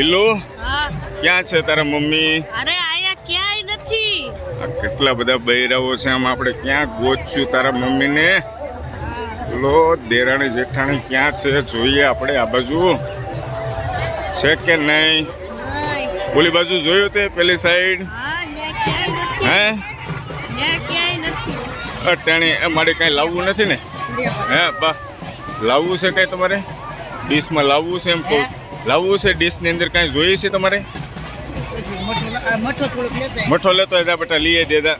ઈલુ ક્યાં છે તારા મમ્મી? અરે આયા ક્યાંય નથી. આ કેટલા બધા બૈરાઓ છે આમ આપણે ક્યાં ગોતશું તારા મમ્મીને? લો દેરાણી જેઠાણી ક્યાં છે? જોઈએ આપણે આ બાજુ. છે કે નહીં. ઓલી બાજુ જોયું તે પેલી સાઈડ હા અટાણી એ મારે કાંઈ લાવવું નથી ને? હે બા લાવવું છે કાંઈ તમારે? ડીશમાં લાવવું છે એમ કહું છું. લાવવું છે ડીશની અંદર કાંઈ જોઈએ છે તમારે? મઠો લેતા હોય જા બેટા લઈએ દેદા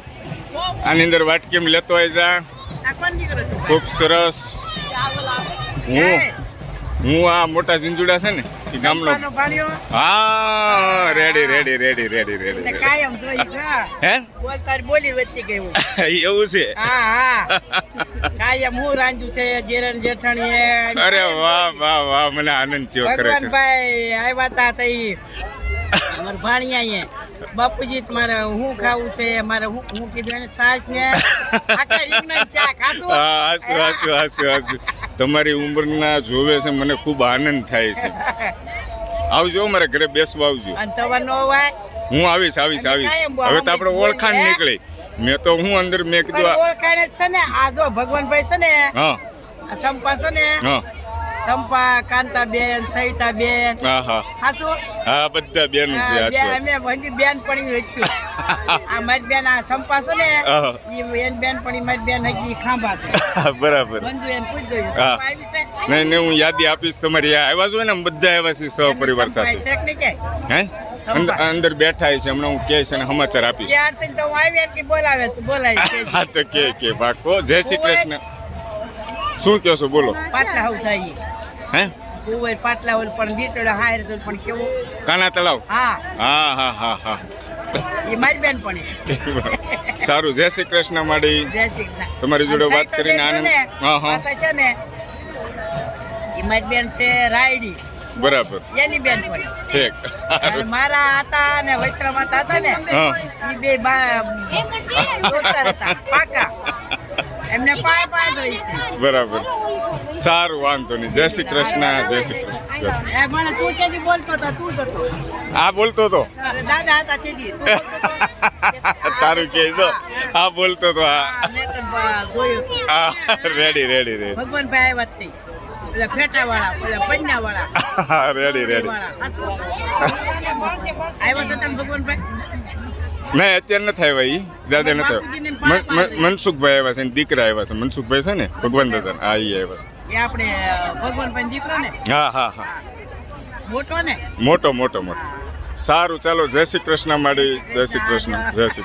આની અંદર વાટકીમ લેતો હોય જા? ખૂબ સરસ. હું? હું આ મોટા ઝીંઝુડા છે ને એ ગામનો હા ready ready ready ready ready કાયમ જોઈ છે હે. બોલતા બોલી વચ્ચે ગયું એવું છે? હા હા. કાયમ હું રાંધ્યું છે જેરણ જેઠાણી એ. અરે વાહ વાહ વાહ મને આનંદ થયો ખરેખર. ભગવાનભાઈ આવ્યા તા તઈ અમાર ભાણિયા અહીંયા. બાપુજી મારે હું ખાવું છે? મારે હું હું કીધું એને સાસ ને. આખા રીંગણા ચા ખાતું હા હાસુ હાસુ હાસુ હાસુ તમારી ઉંમરના જોવે છે મને ખૂબ આનંદ થાય છે. આવજો મારા ઘરે બેસવા આવજો. હું આવીશ આવીશ આવીશ. હવે તો આપણે ઓળખાણ નીકળી. મેં તો હું અંદર મેં કીધું ઓળખાણ છે ને આ જો ભગવાનભાઈ છે ને હા. સંપા છે ને હા. સંપા કાંતાબેન બેન હા હા હાસુ હા બધા બેન છે અમે હજી બેન પડી વેચ્યું આ મારી બેન આ સંપા છે ને એન બેન પડી મારી બેન હજી ખાંભા છે. બરાબર. મંજુ એમ પૂછજો આવી છે? નહીં નહીં હું યાદી આપીશ તમારી. આવ્યા છો ને બધા આવ્યા છે સંપા સાથે. છે કે કે? હે? અંદર બેઠા છે હમણાં હું કહીશ અને સમાચાર આપીશ. ત્યારથી તો આવી કે બોલાવે તો હા તો કે કે પાકો જય શ્રી કૃષ્ણ. શું કહો છો? બોલો. પાટલા થાય હે? કુંવર પાટલા હોય પણ દીટોડા હાયર તો પણ કેવું? કાના તળાવ? હા. હા હા હા હા. એ મારી બેન પણ સારું. જય શ્રી કૃષ્ણ માડી. જય શ્રી કૃષ્ણ. તમારી જોડે વાત કરીને આનંદ હા હા. સાચા ને એ મારી બેન છે રાયડી. બરાબર. એની બેન પણ ઠીક મારા હતા ને વૈશ્રમ હતા ને એ બે બા દોસ્તાર હતા પાકા. એમને પાય પાય રહી છે. બરાબર. સારું વાંધો નહીં. જય શ્રી કૃષ્ણ જય શ્રી કૃષ્ણ. તું ક્યાંથી બોલતો હતો તું હતો. આ બોલતો તો. દાદા હતા બોલતો હતો. તારું કે જો આ બોલતો તો હા, મેં તને બા- જોયું હતું. આ રેડી રેડી રેડી ભગવાન ભાઈ વાત તે. ફેટા વાળા વાળા હા રેડી રેડી આવ્યા છે તને ભગવાનભાઈ? નહીં અત્યારે નથી આવ્યા ઈ. દાદા નથી આવ્યા. મન- મન- મનસુખભાઈ આવ્યા છે દીકરા આવ્યા છે. મનસુખભાઈ છે ને? ભગવાન દાદા હા ઈ આવ્યા એ આપણે ભગવાનભાઈ દીકરો ને? છે હા હા હા. મોટો ને? મોટો મોટો મોટો. સારું ચાલો. જય શ્રી કૃષ્ણ માડી જય શ્રી કૃષ્ણ. જય શ્રી